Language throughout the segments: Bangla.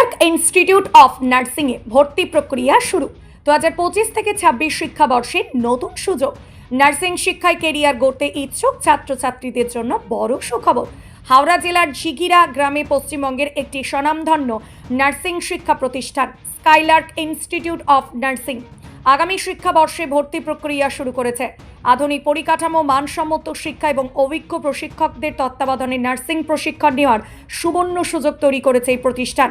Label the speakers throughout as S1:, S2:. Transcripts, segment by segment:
S1: স্কাইলার্ক ইনস্টিটিউট অফ নার্সিংয়ে ভর্তি প্রক্রিয়া শুরু। দু হাজার পঁচিশ থেকে ছাব্বিশ শিক্ষাবর্ষে নতুন সুযোগ। নার্সিং শিক্ষায় কেরিয়ার গড়তে ইচ্ছুক ছাত্রছাত্রীদের জন্য বড় সুখবর। হাওড়া জেলার ঝিগিরা গ্রামে পশ্চিমবঙ্গের একটি স্বনামধন্য নার্সিং শিক্ষা প্রতিষ্ঠান, স্কাইলার্ক ইনস্টিটিউট অফ নার্সিং। আগামী শিক্ষাবর্ষে ভর্তি প্রক্রিয়া শুরু করেছে। আধুনিক পরিকাঠামো, মানসম্মত শিক্ষা এবং অভিজ্ঞ প্রশিক্ষকদের তত্ত্বাবধানে নার্সিং প্রশিক্ষণ নেওয়ার সুবর্ণ সুযোগ তৈরি করেছে এই প্রতিষ্ঠান।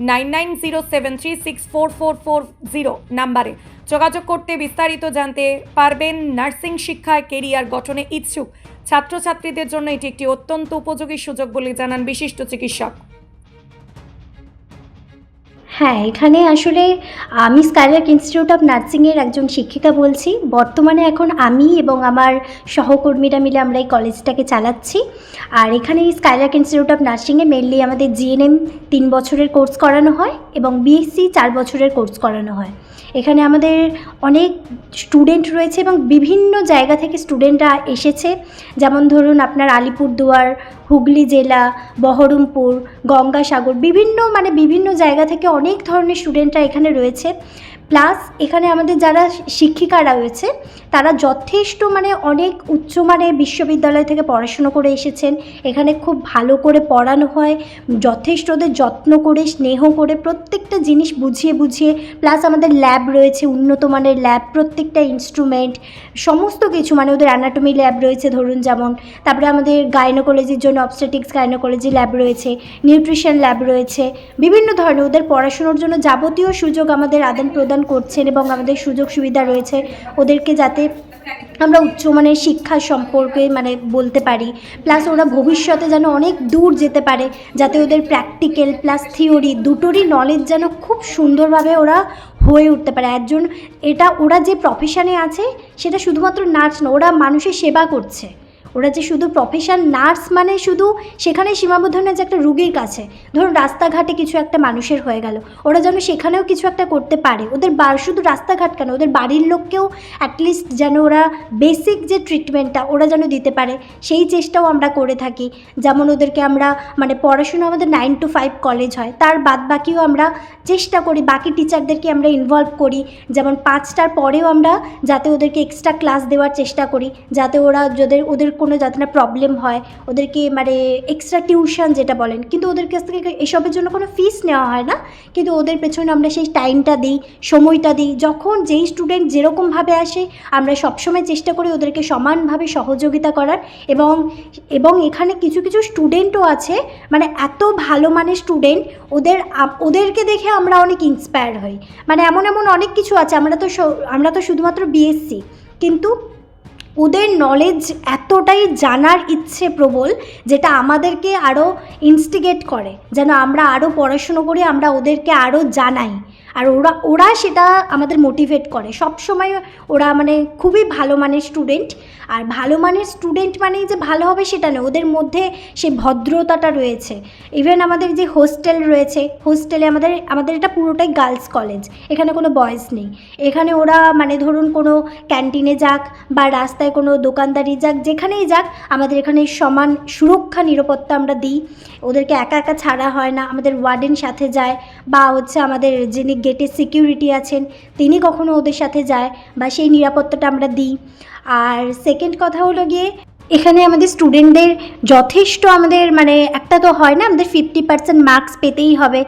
S1: Nine nine zero seven six four four four zero নাম্বারে যোগাযোগ করতে বিস্তারিত জানতে পারবেন নার্সিং শিক্ষায় কেরিয়ার গঠনে ইচ্ছুক ছাত্রছাত্রীদের জন্য এটি একটি অত্যন্ত উপযোগী সুযোগ বলে জানান বিশিষ্ট চিকিৎসক।
S2: হ্যাঁ এখানে আসলে আমি স্কাইলার্ক ইনস্টিটিউট অফ নার্সিংয়ের একজন শিক্ষিকা বলছি। বর্তমানে এখন আমি এবং আমার সহকর্মীরা মিলে আমরা এই কলেজটাকে চালাচ্ছি। আর এখানে স্কাইলার্ক ইনস্টিটিউট অফ নার্সিংয়ে মেনলি আমাদের জিএনএম তিন বছরের কোর্স করানো হয় এবং বিএসসি চার বছরের কোর্স করানো হয়। এখানে আমাদের অনেক স্টুডেন্ট রয়েছে এবং বিভিন্ন জায়গা থেকে স্টুডেন্টরা এসেছে। যেমন ধরুন, আপনার আলিপুরদুয়ার হুগলি জেলা বহরমপুর গঙ্গাসাগর বিভিন্ন মানে বিভিন্ন জায়গা থেকে অনেক ধরনের স্টুডেন্টরা এখানে রয়েছে। প্লাস এখানে আমাদের যারা শিক্ষিকারা রয়েছে, তারা যথেষ্ট মানে অনেক উচ্চমানের বিশ্ববিদ্যালয় থেকে পড়াশুনো করে এসেছেন। এখানে খুব ভালো করে পড়ানো হয়, যথেষ্ট ওদের যত্ন করে, স্নেহ করে প্রত্যেকটা জিনিস বুঝিয়ে বুঝিয়ে প্লাস আমাদের ল্যাব রয়েছে, উন্নত মানের ল্যাব প্রত্যেকটা ইনস্ট্রুমেন্ট সমস্ত কিছু মানে ওদের অ্যানাটমি ল্যাব রয়েছে ধরুন যেমন, তারপরে আমাদের গাইনোকোলজির জন্য অবস্টেটিক্স গাইনোকোলজি ল্যাব রয়েছে নিউট্রিশন ল্যাব রয়েছে, বিভিন্ন ধরনের ওদের পড়াশুনোর জন্য যাবতীয় সুযোগ আমাদের আদান প্রদান করছেন এবং আমাদের সুযোগ সুবিধা রয়েছে ওদেরকে যাতে আমরা উচ্চমানের শিক্ষা সম্পর্কে মানে বলতে পারি। প্লাস ওরা ভবিষ্যতে যেন অনেক দূর যেতে পারে, যাতে ওদের প্র্যাকটিক্যাল প্লাস থিওরি দুটোরই নলেজ যেন খুব সুন্দরভাবে ওরা হয়ে উঠতে পারে। একজন এটা ওরা যে প্রফেশনে আছে, সেটা শুধুমাত্র নার্স না ওরা মানুষের সেবা করছে। ওরা যে শুধু প্রফেশন নার্স মানে শুধু সেখানে সীমাবদ্ধ না, যে একটা রুগীর কাছে। ধরুন রাস্তাঘাটে কিছু একটা মানুষের হয়ে গেল। ওরা যেন সেখানেও কিছু একটা করতে পারে। ওদের শুধু রাস্তাঘাট কেন, ওদের বাড়ির লোককেও অ্যাটলিস্ট যেন ওরা বেসিক যে ট্রিটমেন্টটা ওরা যেন দিতে পারে। সেই চেষ্টাও আমরা করে থাকি। যেমন ওদেরকে আমরা মানে পড়াশুনো আমাদের নাইন টু ফাইভ কলেজ হয়। তার বাদ বাকিও আমরা চেষ্টা করি। বাকি টিচারদেরকে আমরা ইনভলভ করি। যেমন পাঁচটার পরেও আমরা যাতে ওদেরকে এক্সট্রা ক্লাস দেওয়ার চেষ্টা করি। যাতে ওরা, যাদের, ওদের কোনো যাতে না প্রবলেম হয়, ওদেরকে মানে এক্সট্রা টিউশন যেটা বলেন, কিন্তু ওদের কাছ থেকে এসবের জন্য কোনো ফিস নেওয়া হয় না, কিন্তু ওদের পেছনে আমরা সেই টাইমটা দিই, সময়টা দিই, যখন যেই স্টুডেন্ট যেরকমভাবে আসে, আমরা সবসময় চেষ্টা করি ওদেরকে সমানভাবে সহযোগিতা করার এবং এবং এখানে কিছু কিছু স্টুডেন্টও আছে মানে এত ভালো মানের স্টুডেন্ট ওদের ওদেরকে দেখে আমরা অনেক ইন্সপায়ার হই। মানে এমন এমন অনেক কিছু আছে, আমরা তো আমরা তো শুধুমাত্র বিএসসি কিন্তু ওদের নলেজ এতটাই জানার ইচ্ছে প্রবল যেটা আমাদেরকে আরও ইনস্টিগেট করে। যেন আমরা আরও পড়াশুনো করি, আমরা ওদেরকে আরও জানাই। আর ওরা ওরা সেটা আমাদের মোটিভেট করে। সব সময় ওরা মানে খুবই ভালো মানের স্টুডেন্ট আর ভালো মানের স্টুডেন্ট মানেই যে ভালো হবে সেটা নয়, ওদের মধ্যে সেই ভদ্রতাটা রয়েছে। ইভেন আমাদের যে হোস্টেল রয়েছে হোস্টেলে আমাদের আমাদের এটা পুরোটাই গার্লস কলেজ এখানে কোনো বয়েজ নেই। এখানে ওরা মানে ধরুন কোনো ক্যান্টিনে যাক বা রাস্তায় কোনো দোকানদারি যাক, যেখানেই যাক, আমাদের এখানে সমান সুরক্ষা, নিরাপত্তা আমরা দিই। ওদেরকে একা একা ছাড়া হয় না। আমাদের ওয়ার্ডেন সাথে যায় বা হচ্ছে আমাদের যিনি গেটের সিকিউরিটি আছেন, তিনি কখনো ওদের সাথে যায় বা সেই নিরাপত্তাটা আমরা দিই। আর সেকেন্ড কথা হলো গিয়ে, এখানে আমাদের স্টুডেন্টদের যথেষ্ট আমাদের মানে একটা তো হয় না, আমাদের ফিফটি পার্সেন্ট মার্কস পেতেই হবে।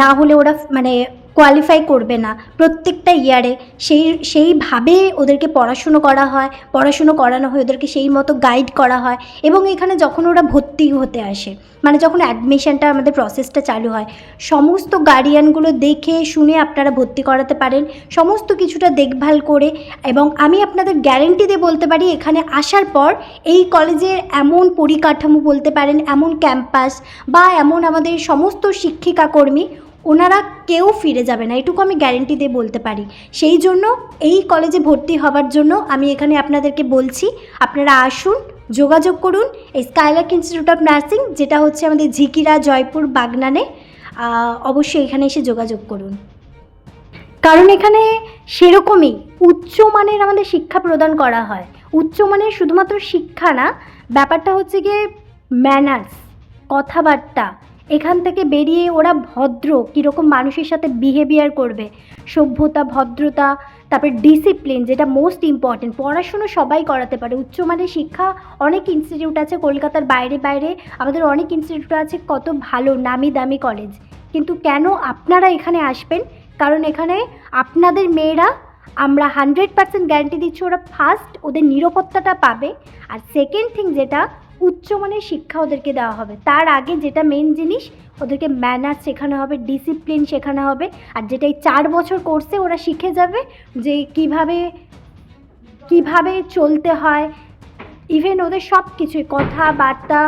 S2: না হলে ওরা মানে কোয়ালিফাই করবে না প্রত্যেকটা ইয়ারে সেই, সেইভাবে ওদেরকে পড়াশুনো করা হয়, পড়াশুনো করানো হয়, ওদেরকে সেই মতো গাইড করা হয় এবং এখানে যখন ওরা ভর্তি হতে আসে মানে যখন অ্যাডমিশনটা আমাদের প্রসেসটা চালু হয়, সমস্ত গার্ডিয়ানগুলো দেখে শুনে আপনারা ভর্তি করাতে পারেন, সমস্ত কিছুটা দেখভাল করে এবং আমি আপনাদের গ্যারেন্টি দিয়ে বলতে পারি, এখানে আসার পর এই কলেজের এমন পরিকাঠামো বলতে পারেন, এমন ক্যাম্পাস বা এমন আমাদের সমস্ত শিক্ষিকা কর্মী ওনারা কেউ ফিরে যাবে না, এটুকু আমি গ্যারেন্টি দিয়ে বলতে পারি। সেই জন্য এই কলেজে ভর্তি হবার জন্য আমি এখানে আপনাদেরকে বলছি, আপনারা আসুন, যোগাযোগ করুন এই স্কাইলার্ক ইনস্টিটিউট অফ নার্সিং যেটা হচ্ছে আমাদের ঝিকিরা, জয়পুর, বাগনানে। অবশ্যই এখানে এসে যোগাযোগ করুন। কারণ এখানে সেরকমই উচ্চমানের আমাদের শিক্ষা প্রদান করা হয়। উচ্চমানের শুধুমাত্র শিক্ষা না, ব্যাপারটা হচ্ছে গিয়ে ম্যানার্স কথাবার্তা এখান থেকে বেরিয়ে ওরা ভদ্র, কীরকম মানুষের সাথে বিহেভিয়ার করবে। সভ্যতা, ভদ্রতা, তারপর ডিসিপ্লিন যেটা মোস্ট ইম্পর্টেন্ট পড়াশুনো সবাই করাতে পারে। উচ্চমানের শিক্ষা অনেক ইনস্টিটিউট আছে কলকাতার বাইরে বাইরে। আমাদের অনেক ইনস্টিটিউট আছে কত ভালো, নামি দামি কলেজ কিন্তু কেন আপনারা এখানে আসবেন? কারণ এখানে আপনাদের মেয়েরা আমরা হান্ড্রেড পার্সেন্ট গ্যারান্টি দিচ্ছি ওরা ফার্স্ট ওদের নিরাপত্তাটা পাবে। আর সেকেন্ড থিং যেটা উচ্চমানের শিক্ষা ওদেরকে দেওয়া হবে। তার আগে যেটা মেন জিনিস, ওদেরকে ম্যানার্স শেখানো হবে ডিসিপ্লিন শেখানো হবে। আর যেটা এই চার বছর কোর্সে ওরা শিখে যাবে, যে কীভাবে কীভাবে চলতে হয় ইভেন ওদের সব কিছুই কথাবার্তা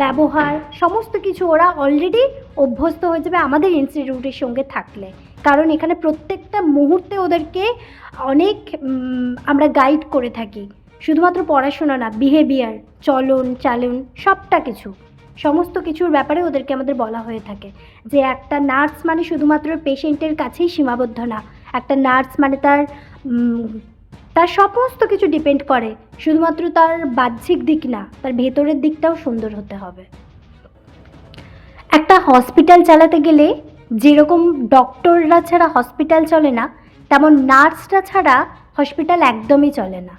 S2: ব্যবহার, সমস্ত কিছু ওরা অলরেডি অভ্যস্ত হয়ে যাবে আমাদের ইনস্টিটিউটের সঙ্গে থাকলে। কারণ এখানে প্রত্যেকটা মুহূর্তে ওদেরকে অনেক আমরা গাইড করে থাকি। শুধুমাত্র পড়াশোনা না বিহেভিয়ার চলন, চালন, সবটা কিছু। সমস্ত কিছুর ব্যাপারে ওদেরকে আমাদের বলা হয়ে থাকে যে একটা নার্স মানে শুধুমাত্র পেশেন্টের কাছেই সীমাবদ্ধ না, একটা নার্স মানে তার তার সমস্ত কিছু ডিপেন্ড করে, শুধুমাত্র তার বাহ্যিক দিক না, তার ভেতরের দিকটাও সুন্দর হতে হবে। একটা হসপিটাল চালাতে গেলে যেরকম ডক্টররা ছাড়া হসপিটাল চলে না, তেমন নার্সরা ছাড়া হসপিটাল একদমই চলে না।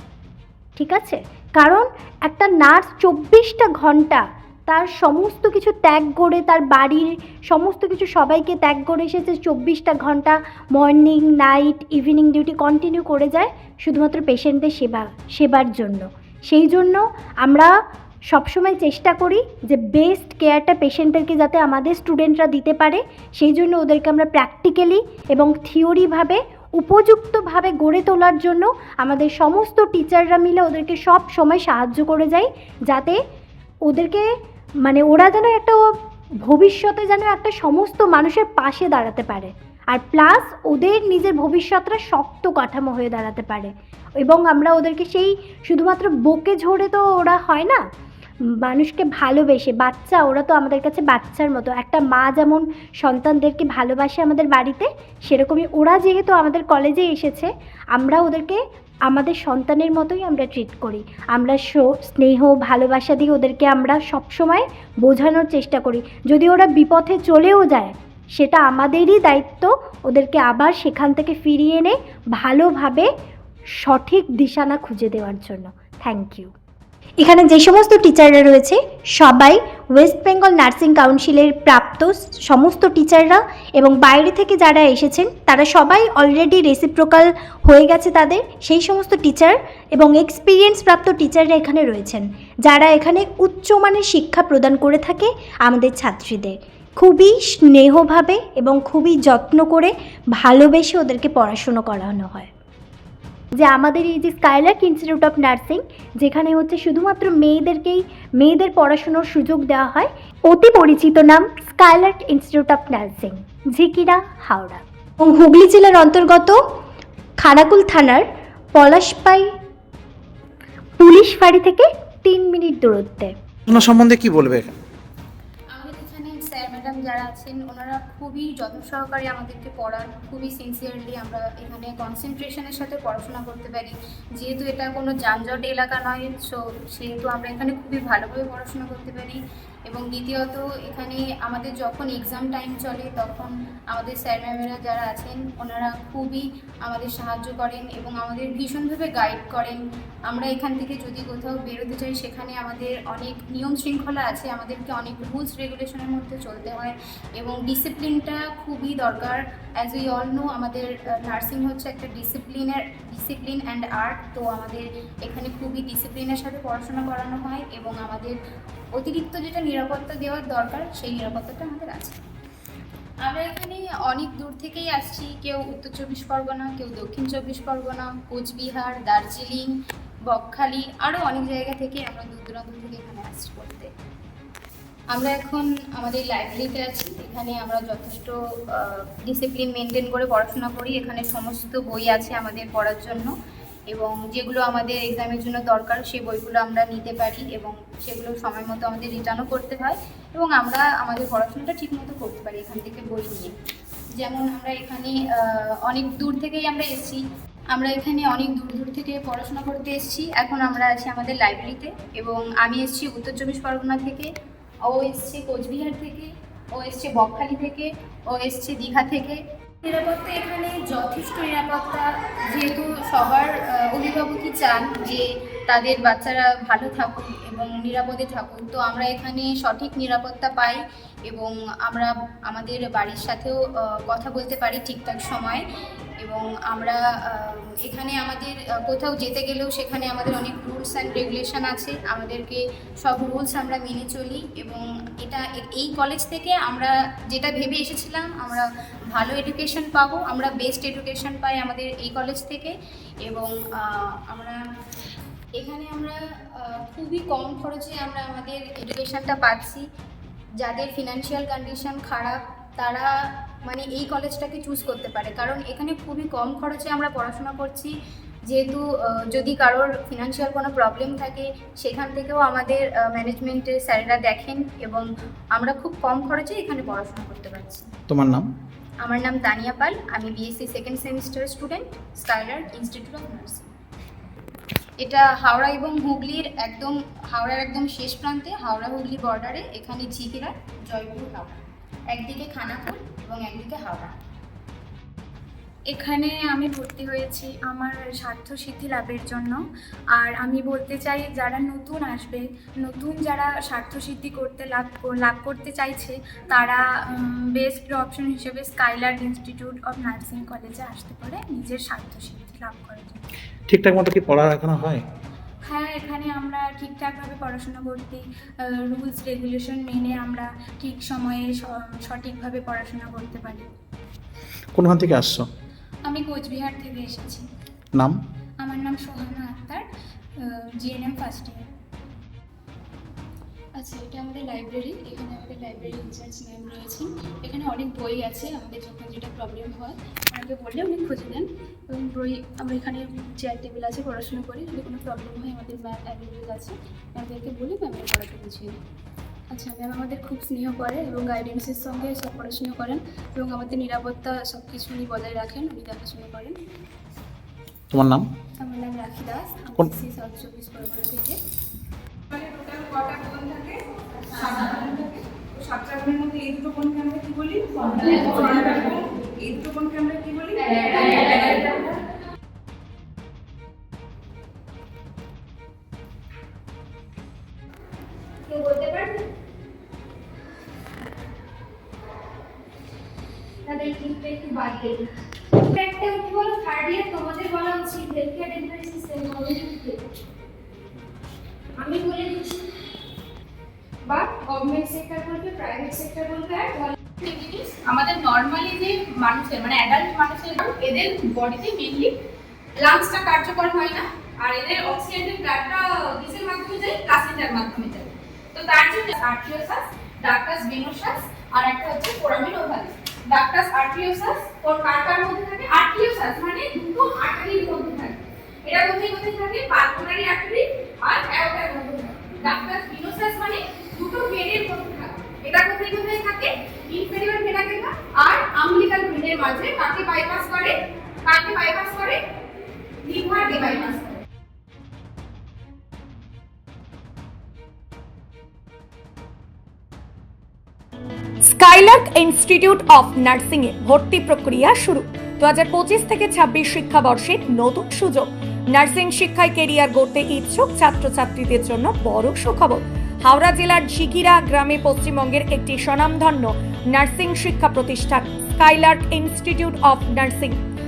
S2: ঠিক আছে? কারণ একটা নার্স চব্বিশটা ঘণ্টা তার সমস্ত কিছু ত্যাগ করে, তার বাড়ির সমস্ত কিছু সবাইকে ত্যাগ করে এসেছে চব্বিশটা ঘণ্টা morning night evening duty continue করে যায় শুধুমাত্র পেশেন্টদের সেবা, সেবার জন্য। সেই জন্য আমরা সবসময় চেষ্টা করি যে বেস্ট কেয়ারটা পেশেন্টদেরকে যাতে আমাদের স্টুডেন্টরা দিতে পারে। সেই জন্য ওদেরকে আমরা প্র্যাকটিক্যালি এবং থিওরিভাবে উপযুক্তভাবে গড়ে তোলার জন্য আমাদের সমস্ত টিচাররা মিলে ওদেরকে সব সময় সাহায্য করে যাই যাতে ওদেরকে মানে ওরা যেন একটা ভবিষ্যতে যেন একটা সমস্ত মানুষের পাশে দাঁড়াতে পারে। আর প্লাস ওদের নিজের ভবিষ্যৎটা শক্ত কাঠামো হয়ে দাঁড়াতে পারে। এবং আমরা ওদেরকে সেই শুধুমাত্র বকে ঝরে তো ওরা হয় না মানুষকে ভালোবেসে, বাচ্চা, ওরা তো আমাদের কাছে বাচ্চার মতো। একটা মা যেমন সন্তানদেরকে ভালোবাসে আমাদের বাড়িতে, সেরকমই ওরা যেহেতু আমাদের কলেজে এসেছে, আমরা ওদেরকে আমাদের সন্তানের মতোই আমরা ট্রিট করি। আমরা স্নেহ, ভালোবাসা দিয়ে ওদেরকে আমরা সবসময় বোঝানোর চেষ্টা করি। যদি ওরা বিপথে চলেও যায়, সেটা আমাদেরই দায়িত্ব, ওদেরকে আবার সেখান থেকে ফিরিয়ে এনে ভালোভাবে সঠিক দিশানা খুঁজে দেওয়ার জন্য। থ্যাংক ইউ এখানে যে সমস্ত টিচাররা রয়েছে, সবাই ওয়েস্ট বেঙ্গল নার্সিং কাউন্সিলের প্রাপ্ত সমস্ত টিচাররা এবং বাইরে থেকে যারা এসেছেন, তারা সবাই অলরেডি রেসিপ্রোকাল হয়ে গেছে তাদের। সেই সমস্ত টিচার এবং এক্সপিরিয়েন্স প্রাপ্ত টিচাররা এখানে রয়েছেন, যারা এখানে উচ্চমানের শিক্ষা প্রদান করে থাকে আমাদের ছাত্রীদের। খুবই স্নেহভাবে এবং খুবই যত্ন করে ভালোবেসে ওদেরকে পড়াশুনো করানো হয়। যে আমাদের এই যে স্কাইলার্ক ইনস্টিটিউট অফ নার্সিং যেখানে হচ্ছে শুধুমাত্র মেয়েদেরকেই, মেয়েদের পড়াশুনোর সুযোগ দেওয়া হয়, অতি পরিচিত নাম Skylark Institute of Nursing Jhikira, Howrah. এবং হুগলি জেলার অন্তর্গত খানাকুল থানার পলাশপাই পুলিশ ফাঁড়ি থেকে তিন মিনিট দূরত্বে।
S3: সম্বন্ধে কি বলবে?
S4: ম্যাডাম যারা আছেন, ওনারা খুবই যত্ন সহকারে আমাদেরকে পড়ান। খুবই সিনসিয়ারলি আমরা এখানে কনসেন্ট্রেশনের সাথে পড়াশোনা করতে পারি। যেহেতু এটা কোনো যানজট এলাকা নয় সো সেহেতু আমরা এখানে খুবই ভালোভাবে পড়াশোনা করতে পারি। এবং দ্বিতীয়ত এখানে আমাদের যখন এক্সাম টাইম চলে, তখন আমাদের স্যার ম্যামেরা যারা আছেন, ওনারা খুবই আমাদের সাহায্য করেন এবং আমাদের ভীষণভাবে গাইড করেন। আমরা এখান থেকে যদি কোথাও বেরোতে চাই, সেখানে আমাদের অনেক নিয়ম শৃঙ্খলা আছে, আমাদেরকে অনেক রুলস রেগুলেশনের মধ্যে চলতে হয় এবং ডিসিপ্লিনটা খুবই দরকার। অ্যাজ উই অল নো আমাদের নার্সিং হচ্ছে একটা ডিসিপ্লিনের ডিসিপ্লিন অ্যান্ড আর্ট তো আমাদের এখানে খুবই ডিসিপ্লিনের সাথে পড়াশোনা করানো হয় এবং আমাদের অতিরিক্ত যেটা নিরাপত্তা দেওয়ার দরকার, সেই নিরাপত্তাটা আমাদের আছে। আমরা এখানে অনেক দূর থেকেই আসছি, কেউ উত্তর চব্বিশ পরগনা, কেউ দক্ষিণ চব্বিশ পরগনা, কোচবিহার, দার্জিলিং, বকখালি আরও অনেক জায়গা থেকে আমরা দূর দূরান্ত থেকে এখানে আসছি পড়তে। আমরা এখন আমাদের লাইব্রেরিতে আছি। এখানে আমরা যথেষ্ট ডিসিপ্লিন মেনটেন করে পড়াশোনা করি। এখানে সমস্ত বই আছে আমাদের পড়ার জন্য এবং যেগুলো আমাদের এক্সামের জন্য দরকার সেই বইগুলো আমরা নিতে পারি এবং সেগুলো সময় মতো আমাদের রিটার্নও করতে হয় এবং আমরা আমাদের পড়াশোনাটা ঠিকমতো করতে পারি এখান থেকে বই নিয়ে। যেমন আমরা এখানে অনেক দূর থেকেই আমরা এসেছি। আমরা এখানে অনেক দূর দূর থেকে পড়াশোনা করতে এসেছি। এখন আমরা আছি আমাদের লাইব্রেরিতে এবং আমি এসেছি উত্তর চব্বিশ পরগনা থেকে। ও এসছে কোচবিহার থেকে, ও এসছে বকখালি থেকে, ও এসছে দীঘা থেকে। নিরাপত্তা এখানে যথেষ্ট নিরাপত্তা, যেহেতু সবার অভিভাবকই চান যে তাদের বাচ্চারা ভালো থাকুক এবং নিরাপদে থাকুক। তো আমরা এখানে সঠিক নিরাপত্তা পাই এবং আমরা আমাদের বাড়ির সাথেও কথা বলতে পারি ঠিকঠাক সময় এবং আমরা এখানে আমাদের কোথাও যেতে গেলেও সেখানে আমাদের অনেক রুলস অ্যান্ড রেগুলেশন আছে। আমাদেরকে সব রুলস আমরা মেনে চলি এবং এটা, এই কলেজ থেকে আমরা যেটা ভেবে এসেছিলাম, আমরা ভালো এডুকেশন পাবো, আমরা বেস্ট এডুকেশন পাই আমাদের এই কলেজ থেকে এবং আমরা এখানে আমরা খুবই কম খরচে আমরা আমাদের এডুকেশনটা পাচ্ছি। যাদের ফিনান্সিয়াল কন্ডিশন খারাপ তারা মানে এই কলেজটাকে চুজ করতে পারে। কারণ এখানে খুবই কম খরচে আমরা পড়াশোনা করছি। যেহেতু যদি কারোর ফিনান্সিয়াল কোনো প্রবলেম থাকে সেখান থেকেও আমাদের ম্যানেজমেন্টের স্যারেরা দেখেন এবং আমরা খুব কম খরচে এখানে পড়াশোনা করতে পারছি।
S3: তোমার নাম?
S4: আমার নাম তানিয়া পাল। আমি BSc second semester student Skylark Institute of Nursing এটা হাওড়া এবং হুগলির একদম, হাওড়ার একদম শেষ প্রান্তে, হাওড়া হুগলি বর্ডারে এখানে ঝিকিরা জয়পুর, হাওড়া। একদিকে খানাপুর এবং একদিকে হাওড়া।
S5: এখানে আমি ভর্তি হয়েছি আমার স্বার্থ সিদ্ধি লাভের জন্য। আর আমি বলতে চাই যারা নতুন আসবে নতুন যারা স্বার্থ সিদ্ধি করতে লাভ লাভ করতে চাইছে তারা বেস্ট অপশন হিসেবে স্কাইলার ইনস্টিটিউট অফ নার্সিং কলেজে আসতে পারে নিজের স্বার্থ সিদ্ধি লাভ করার জন্য।
S3: ঠিকঠাক মতো কি পড়াশোনা হয়?
S5: হ্যাঁ এখানে আমরা ঠিকঠাকভাবে পড়াশোনা করতে রুলস রেগুলেশন মেনে আমরা ঠিক সময়ে সঠিকভাবে পড়াশোনা করতে পারি।
S3: কোনখান থেকে আসছো?
S5: আমি কোচবিহার থেকে এসেছি।
S3: নাম?
S5: আমার নাম Sohana Akter GNM first year
S6: আচ্ছা এটা আমাদের লাইব্রেরি এখানে আমাদের লাইব্রেরি ইনচার্জ ম্যাম রয়েছেন এখানে অনেক বই আছে আমাদের যখন যেটা প্রবলেম হয় ওনাকে বললে উনি খুঁজে দেন এবং বই আমরা এখানে চেয়ার টেবিল আছে পড়াশোনা করি যদি কোনো প্রবলেম হয় আমাদের ম্যাম অ্যাভেলেবেল আছে ম্যামদেরকে বলি ম্যামের পড়াতে বুঝিয়ে। আচ্ছা ম্যাম আমাদের খুব স্নেহ করে এবং গাইডেন্সের সঙ্গে সব পড়াশোনা করেন এবং আমাদের নিরাপত্তা সব কিছু উনি বজায় রাখেন উনি দেখাশোনা করেন।
S3: তোমার নাম?
S5: আমার নাম রাখি দাস আমি
S3: কোন-
S5: সি সাউথ চব্বিশ পরগনা থেকে।
S7: সাতটা গুণের মধ্যে এই দুটো কোণকে আমরা কি বলি? এই দুটো কোণকে আমরা কি বলি?
S4: তাদের লিস্টটা একটু বাড়িয়ে দিই। একটা উঠে বলো থার্ড ইয়ার তোমাদের বলা উচিত হেলথ কেয়ার ডেলিভারি সিস্টেম আমি বলে দিচ্ছি। বা গভর্নমেন্ট সেক্টর বলবে প্রাইভেট সেক্টর আর
S6: আমাদের নর্মালি যে মানুষের মানে অ্যাডাল্ট মানুষের, এদের বডিতে মেনলি লাংসটা কার্যকর হয় না, আর এদের অক্সিজেনের ব্লাডটা কিসের মাধ্যমে যায়? প্লাসেন্টার মাধ্যমে যায়। তো তার জন্য আর্ট্রিওসাস ডাক্টাস ভেনোসাস আর একটা হচ্ছে ওভাল ডাক্টাস আর্ট্রিওসাস ওর কার কার মধ্যে থাকে? আর্ট্রিওসাস মানে দুটো আর্টারির মধ্যে থাকে। এটা কোথায় কোথায় থাকে? পালমোনারি আর্টারি আর অ্যাওর্টার মধ্যে থাকে। ডাক্টাস ভেনোসাস মানে দুটো ভেনের মধ্যে থাকে। এটা কোথায় কোথায় থাকে? ইনফেরিয়র ভেনা কেনা আর আম্বিলিকাল ভেনের মাঝে। কাকে বাইপাস করে? কাকে বাইপাস করে? লিভারকে বাইপাস করে।
S1: স্কাইলার্ক ইনস্টিটিউট অফ নার্সিং এ ভর্তি প্রক্রিয়া শুরু। দু হাজার পঁচিশ থেকে ছাব্বিশ শিক্ষাবর্ষে নতুন সুযোগ। নার্সিং শিক্ষায় কেরিয়ার গড়তে ইচ্ছুক ছাত্রছাত্রীদের জন্য বড় সুখবর। হাওড়া জেলার ঝিকিরা গ্রামে পশ্চিমবঙ্গের একটি স্বনামধন্য নার্সিং শিক্ষা প্রতিষ্ঠান, স্কাইলার্ক ইনস্টিটিউট অফ নার্সিং।